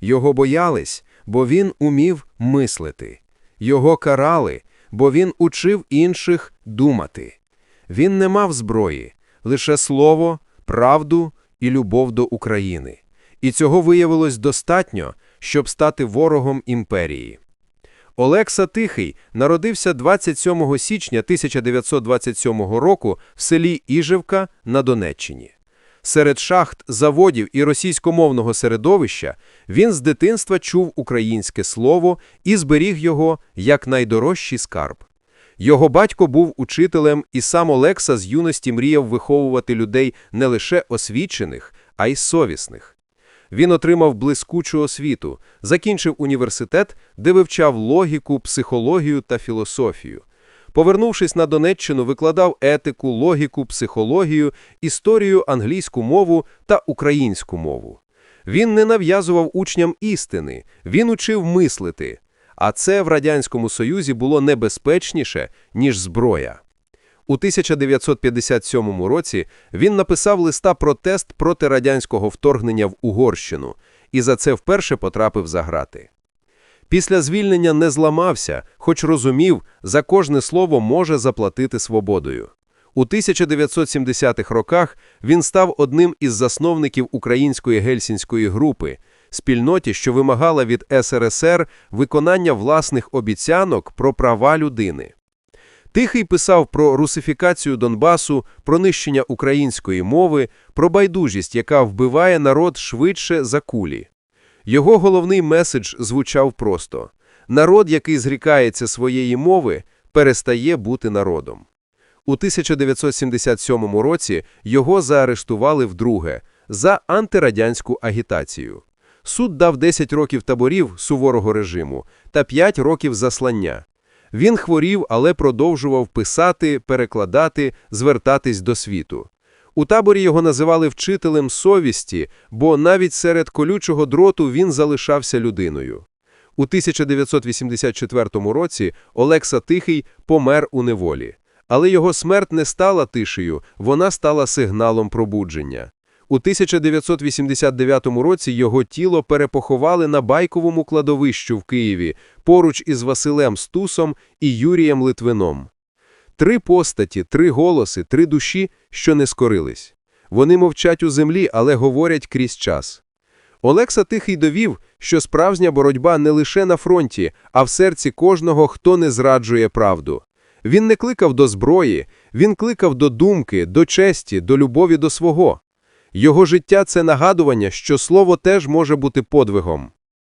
Його боялись, бо він умів мислити. Його карали, бо він учив інших думати. Він не мав зброї, лише слово, правду і любов до України. І цього виявилось достатньо, щоб стати ворогом імперії. Олекса Тихий народився 27 січня 1927 року в селі Іжевка на Донеччині. Серед шахт, заводів і російськомовного середовища він з дитинства чув українське слово і зберіг його як найдорожчий скарб. Його батько був учителем, і сам Олекса з юності мріяв виховувати людей не лише освічених, а й совісних. Він отримав блискучу освіту, закінчив університет, де вивчав логіку, психологію та філософію. Повернувшись на Донеччину, викладав етику, логіку, психологію, історію, англійську мову та українську мову. Він не нав'язував учням істини, він учив мислити, а це в Радянському Союзі було небезпечніше, ніж зброя. У 1957 році він написав листа протест проти радянського вторгнення в Угорщину і за це вперше потрапив за грати. Після звільнення не зламався, хоч розумів, за кожне слово може заплатити свободою. У 1970-х роках він став одним із засновників української гельсінської групи, спільноті, що вимагала від СРСР виконання власних обіцянок про права людини. Тихий писав про русифікацію Донбасу, про нищення української мови, про байдужість, яка вбиває народ швидше за кулі. Його головний меседж звучав просто: народ, який зрікається своєї мови, перестає бути народом. У 1977 році його заарештували вдруге за антирадянську агітацію. Суд дав 10 років таборів суворого режиму та 5 років заслання. Він хворів, але продовжував писати, перекладати, звертатись до світу. У таборі його називали вчителем совісті, бо навіть серед колючого дроту він залишався людиною. У 1984 році Олекса Тихий помер у неволі. Але його смерть не стала тишею, вона стала сигналом пробудження. У 1989 році його тіло перепоховали на Байковому кладовищу в Києві поруч із Василем Стусом і Юрієм Литвином. Три постаті, три голоси, три душі, що не скорились. Вони мовчать у землі, але говорять крізь час. Олекса Тихий довів, що справжня боротьба не лише на фронті, а в серці кожного, хто не зраджує правду. Він не кликав до зброї, він кликав до думки, до честі, до любові до свого. Його життя – це нагадування, що слово теж може бути подвигом.